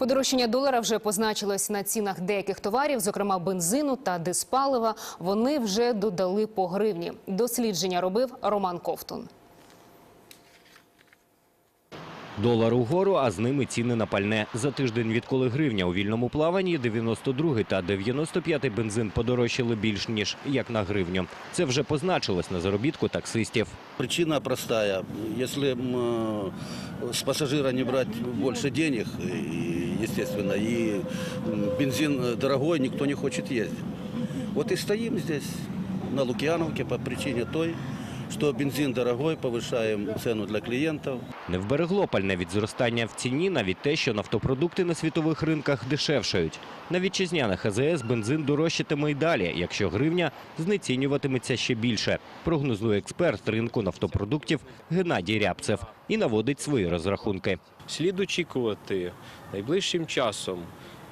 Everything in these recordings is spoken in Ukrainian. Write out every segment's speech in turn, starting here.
Подорожчання долара вже позначилось на цінах деяких товарів, зокрема бензину та диспалива. Вони вже додали по гривні. Дослідження робив Роман Ковтун. Долар угору, а з ними ціни на пальне. За тиждень, відколи гривня у вільному плаванні, 92 та 95 бензин подорожчали більш ніж як на гривню. Це вже позначилось на заробітку таксистів. Причина м, э, с пассажира не брать больше денег, естественно, и бензин дорогой, никто не хочет ездить. Вот и стоим здесь, на Лукьяновке, по причине той, что бензин дорогой, повышаем цену для клиентов. Не вберегло пальне від зростання в ціні навіть те, що нафтопродукти на світових ринках дешевшають. На вітчизняних АЗС бензин дорожчатиме й далі, якщо гривня знецінюватиметься ще більше, прогнозує експерт ринку нафтопродуктів Геннадій Рябцев і наводить свої розрахунки. Слід очікувати найближчим часом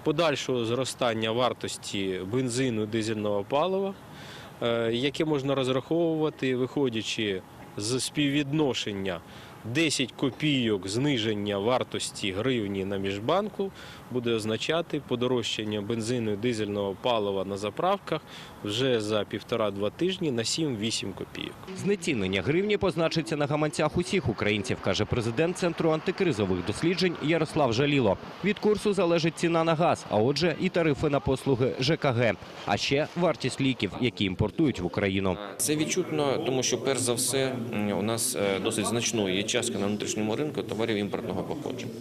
подальшого зростання вартості бензину і дизельного палива, яке можна розраховувати, виходячи з співвідношення 10 копійок зниження вартості гривні на міжбанку буде означати подорожчання бензину і дизельного палива на заправках вже за півтора-два тижні на 7-8 копійок. Знецінення гривні позначиться на гаманцях усіх українців, каже президент Центру антикризових досліджень Ярослав Жаліло. Від курсу залежить ціна на газ, а отже і тарифи на послуги ЖКГ, а ще вартість ліків, які імпортують в Україну. Це відчутно, тому що перш за все у нас е, досить значною є частка на внутрішньому ринку товарів імпортного походження.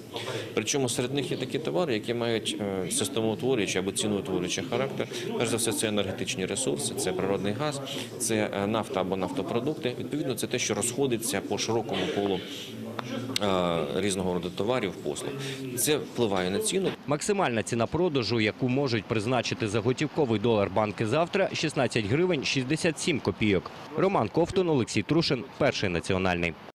Причому серед них є такі товари, які мають е, системоутворюючий або ціноутворюючий характер. Перш за все, це енергетичні ресурси, це природний газ, це е, нафта або нафтопродукти. Відповідно, це те, що розходиться по широкому колу е, різного роду товарів, послуг. Це впливає на ціну. Максимальна ціна продажу, яку можуть призначити за готівковий долар банки завтра – 16 гривень 67 копійок. Роман Ковтун, Олексій Трушин, Перший національний.